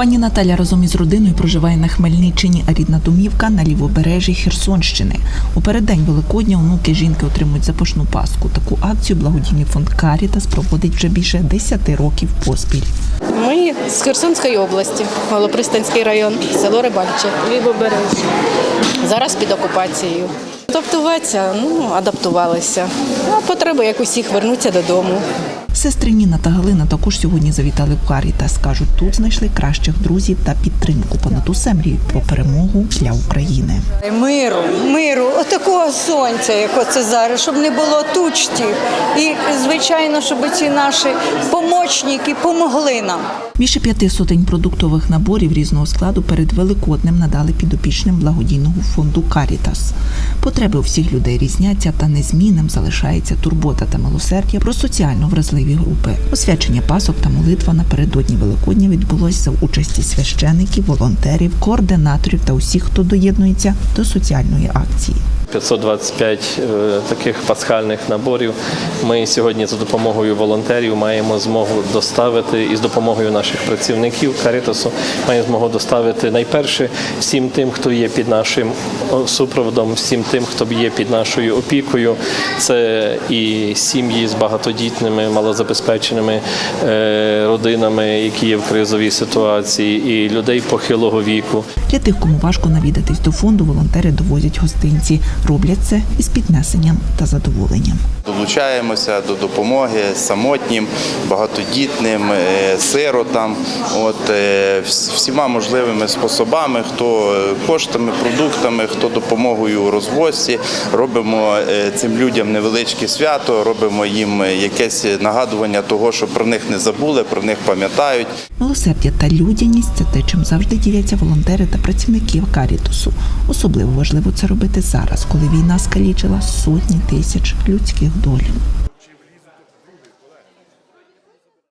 Пані Наталя разом із родиною проживає на Хмельниччині, а рідна домівка на лівобережжі Херсонщини. У переддень Великодня онуки жінки отримують запашну паску. Таку акцію благодійний фонд Карітас проводить вже більше 10 років поспіль. Ми з Херсонської області, Малопристанський район, село Рибальче, Лівобережжя. Зараз під окупацією. Адаптуватися, ну, адаптувалися. Ну, а потреба, як усіх, вернуться додому. Сестри Ніна та Галина також сьогодні завітали в Карітас. Кажуть, тут знайшли кращих друзів та підтримку. Понад усе мріють про перемогу для України. Миру, миру, отакого сонця, як оце зараз, щоб не було тучтів. І, звичайно, щоб ці наші помічники помогли нам. Більше п'яти сотень продуктових наборів різного складу перед Великоднем надали підопічним благодійного фонду Карітас. Потреби у всіх людей різняться, та незмінним залишається турбота та милосердя про соціально вразливі групи. Освячення пасок та молитва напередодні Великодня відбулось за участі священиків, волонтерів, координаторів та усіх, хто доєднується до соціальної акції. 525 е, таких пасхальних наборів. Ми сьогодні за допомогою волонтерів маємо змогу доставити і з допомогою наших працівників Карітасу маємо змогу доставити найперше всім тим, хто є під нашим супроводом, всім тим, хто є під нашою опікою. Це і сім'ї з багатодітними, малозабезпеченими е, родинами, які є в кризовій ситуації, і людей похилого віку. Для тих, кому важко навідатись до фонду, волонтери довозять гостинці. Роблять це із піднесенням та задоволенням. Долучаємося до допомоги самотнім, багатодітним, е, сиротам, от е, всіма можливими способами, хто е, коштами, продуктами, хто допомогою у розвозці. Робимо цим людям невеличке свято, робимо їм якесь нагадування того, що про них не забули, про них пам'ятають. Милосердя та людяність це те, чим завжди діляться волонтери та працівники Карітусу. Особливо важливо це робити зараз, коли війна скалічила сотні тисяч людських доль.